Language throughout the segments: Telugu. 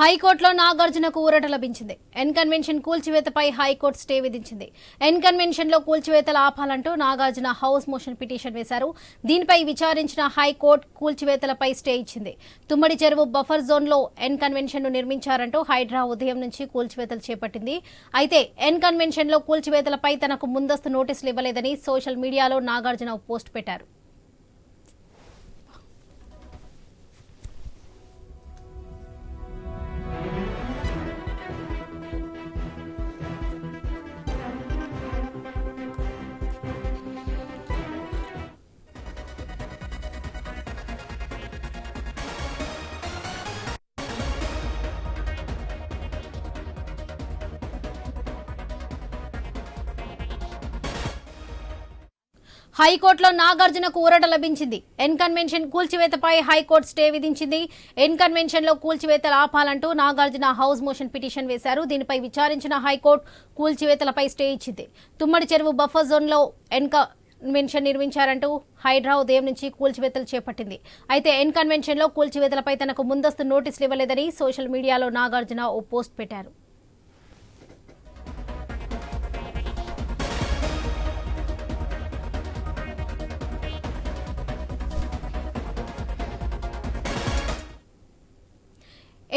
హైకోర్టులో నాగార్జునకు ఊరట లభించింది. ఎన్ కన్వెన్షన్ కూల్చివేతపై హైకోర్టు స్టే విధించింది. ఎన్ కన్వెన్షన్లో కూల్చివేతలు ఆపాలంటూ నాగార్జున హౌస్ మోషన్ పిటిషన్ వేశారు. దీనిపై విచారించిన హైకోర్టు కూల్చివేతలపై స్టే ఇచ్చింది. తుమ్మడి చెరువు బఫర్ జోన్లో ఎన్ కన్వెన్షన్ను నిర్మించారంటూ హైడ్రా ఉదయం నుంచి కూల్చివేతలు చేపట్టింది. అయితే ఎన్కన్వెన్షన్లో కూల్చివేతలపై తనకు ముందస్తు నోటీసులు ఇవ్వలేదని సోషల్ మీడియాలో నాగార్జున పోస్ట్ పెట్టారు. హైకోర్టులో నాగార్జునకు ఊరట లభించింది. ఎన్కన్వెన్షన్ కూల్చివేతపై హైకోర్టు స్టే విధించింది. ఎన్కన్వెన్షన్లో లో కూల్చివేతలు ఆపాలంటూ నాగార్జున హౌస్ మోషన్ పిటిషన్ వేశారు. దీనిపై విచారించిన హైకోర్టు కూల్చివేతలపై స్టే ఇచ్చింది. తుమ్మడి చెరువు బఫర్ జోన్లో కన్వెన్షన్ నిర్మించారంటూ హైడ్రా ఉదయం నుంచి కూల్చివేతలు చేపట్టింది. అయితే ఎన్కన్వెన్షన్లో కూల్చివేతలపై తనకు ముందస్తు నోటీసులు ఇవ్వలేదని సోషల్ మీడియాలో నాగార్జున ఓ పోస్ట్ పెట్టారు.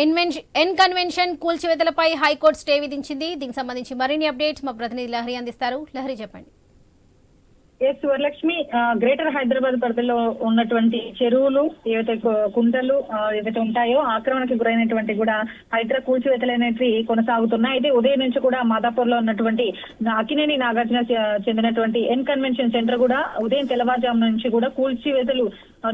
ఎన్ కన్వెన్షన్ కూల్చివేతలపై హైకోర్టు స్టే విధించింది. దీనికి సంబంధించి మరిన్ని అప్డేట్స్ మా ప్రతినిధి లహరి అందిస్తారు. లహరి చెప్పండి. ఎస్ వరలక్ష్మి గ్రేటర్ హైదరాబాద్ పరిధిలో ఉన్నటువంటి చెరువులు ఏవైతే కుంటలు ఏవైతే ఉంటాయో ఆక్రమణకు గురైనటువంటి కూడా హైదరా కూల్చివేతలు అనేవి కొనసాగుతున్నాయి. అయితే ఉదయం నుంచి కూడా మాదాపూర్లో ఉన్నటువంటి అకినేని నాగార్జున చెందినటువంటి ఎన్ కన్వెన్షన్ సెంటర్ కూడా ఉదయం తెల్లవారుజాము నుంచి కూడా కూల్చివేతలు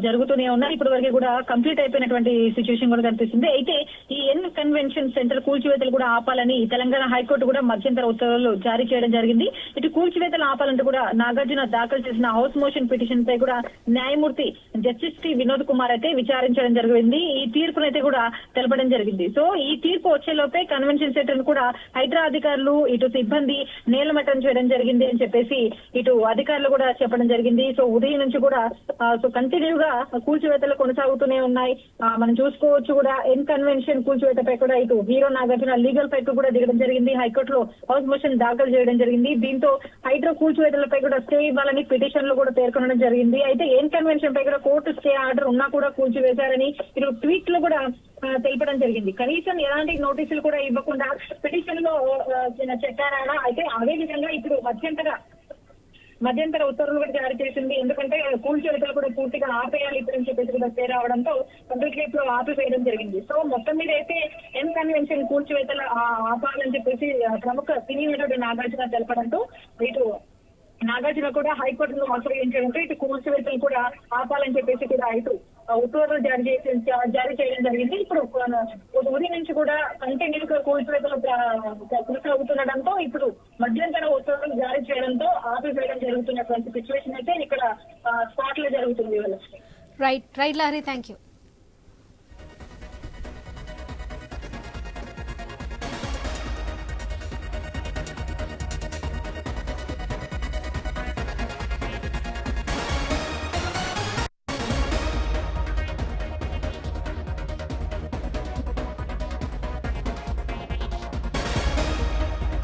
జరుగుతూనే ఉన్నాయి. ఇప్పటి వరకు కూడా కంప్లీట్ అయిపోయినటువంటి సిచ్యువేషన్ కూడా కనిపిస్తుంది. అయితే ఈ ఎన్ కన్వెన్షన్ సెంటర్ కూల్చివేతలు కూడా ఆపాలని తెలంగాణ హైకోర్టు కూడా మధ్యంతర ఉత్తర్వులు జారీ చేయడం జరిగింది. ఇటు కూల్చివేతలు ఆపాలంటూ కూడా నాగార్జున దాఖలు చేసిన హౌస్ మోషన్ పిటిషన్ పై కూడా న్యాయమూర్తి జస్టిస్ టి వినోద్ కుమార్ అయితే విచారించడం జరిగింది. ఈ తీర్పునైతే కూడా తెలపడం జరిగింది. సో ఈ తీర్పు వచ్చేలోపే కన్వెన్షన్ సెంటర్ కూడా హైదరా అధికారులు ఇటు సిబ్బంది నేలమట్టం చేయడం జరిగింది అని చెప్పేసి ఇటు అధికారులు కూడా చెప్పడం జరిగింది. సో ఉదయం నుంచి కూడా సో కంటిన్యూ గా కూల్చివేతలు కొనసాగుతూనే ఉన్నాయి. మనం చూసుకోవచ్చు కూడా ఎన్ కన్వెన్షన్ కూల్చివేతపై కూడా ఇటు హీరో నాగార్జున లీగల్ ఫైట్ కూడా దిగడం జరిగింది. హైకోర్టులో హౌస్ మోషన్ దాఖలు చేయడం జరిగింది. దీంతో హైడ్రో కూల్చివేతలపై కూడా స్టే ఇవ్వాలని పిటిషన్లో కూడా పేర్కొనడం జరిగింది. అయితే ఎన్ కన్వెన్షన్ పై కూడా కోర్టు స్టే ఆర్డర్ ఉన్నా కూడా కూల్చివేశారని ఇటు ట్వీట్లో కూడా తెలపడం జరిగింది. కనీసం ఎలాంటి నోటీసులు కూడా ఇవ్వకుండా పిటిషన్లో ఆ, చెప్పారా అయితే అదే విధంగా ఇప్పుడు అత్యంతగా మధ్యంతర ఉత్తర్వులు కూడా జారీ చేసింది. ఎందుకంటే కూల్చివేతలు కూడా పూర్తిగా ఆపేయాలి ఇప్పుడు అని చెప్పేసి కూడా పేరు రావడంతో కంప్లీట్ ఇప్పుడు ఆపివేయడం జరిగింది. సో మొత్తం మీద అయితే ఎన్ కన్వెన్షన్ కూల్చివేతలు ఆ, ఆపాలని చెప్పేసి ప్రముఖ సినీ నటుడు నాగార్జున తెలపడంతో ఇటు నాగార్జున కూడా హైకోర్టును ఆశ్రయించడంతో ఇటు కూల్చివేతలు కూడా ఆపాలని చెప్పేసి కూడా ఇటు ఉత్తర్వులు జారీ చేసి జారీ చేయడం జరిగింది. ఇప్పుడు ఉదయం నుంచి కూడా కంటిన్యూ కూల్చివేతలు ప్ర- కొనసాగుతుండడంతో ఇప్పుడు మధ్యంతర ఉత్తర్వులు జారీ చేయడంతో ఆపివేయడం జరుగుతున్నటువంటి సిచ్యువేషన్ అయితే ఇక్కడ స్పాట్లో జరుగుతుంది వాళ్ళకి right right Lahari thank you